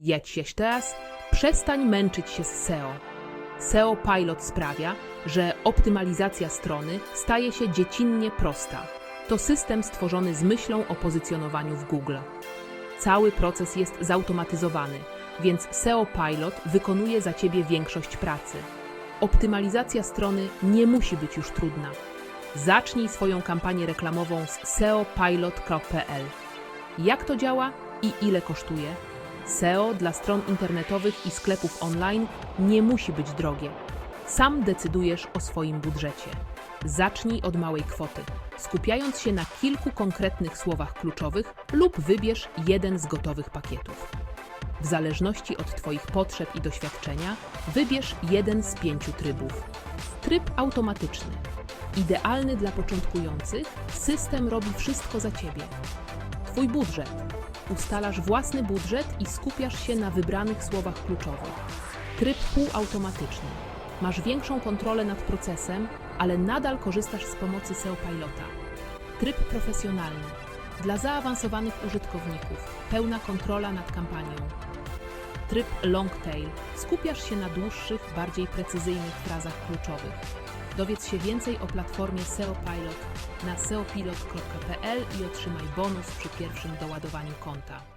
Jedź się teraz, przestań męczyć się z SEO. SEO Pilot sprawia, że optymalizacja strony staje się dziecinnie prosta. To system stworzony z myślą o pozycjonowaniu w Google. Cały proces jest zautomatyzowany, więc SEO Pilot wykonuje za Ciebie większość pracy. Optymalizacja strony nie musi być już trudna. Zacznij swoją kampanię reklamową z seopilot.pl. Jak to działa i ile kosztuje? SEO dla stron internetowych i sklepów online nie musi być drogie. Sam decydujesz o swoim budżecie. Zacznij od małej kwoty, skupiając się na kilku konkretnych słowach kluczowych lub wybierz jeden z gotowych pakietów. W zależności od Twoich potrzeb i doświadczenia, wybierz jeden z pięciu trybów. Tryb automatyczny. Idealny dla początkujących, system robi wszystko za Ciebie. Twój budżet. Ustalasz własny budżet i skupiasz się na wybranych słowach kluczowych. Tryb półautomatyczny. Masz większą kontrolę nad procesem, ale nadal korzystasz z pomocy SEO Pilota. Tryb profesjonalny. Dla zaawansowanych użytkowników. Pełna kontrola nad kampanią. Tryb long tail. Skupiasz się na dłuższych, bardziej precyzyjnych frazach kluczowych. Dowiedz się więcej o platformie SEO Pilot na seopilot.pl i otrzymaj bonus przy pierwszym doładowaniu konta.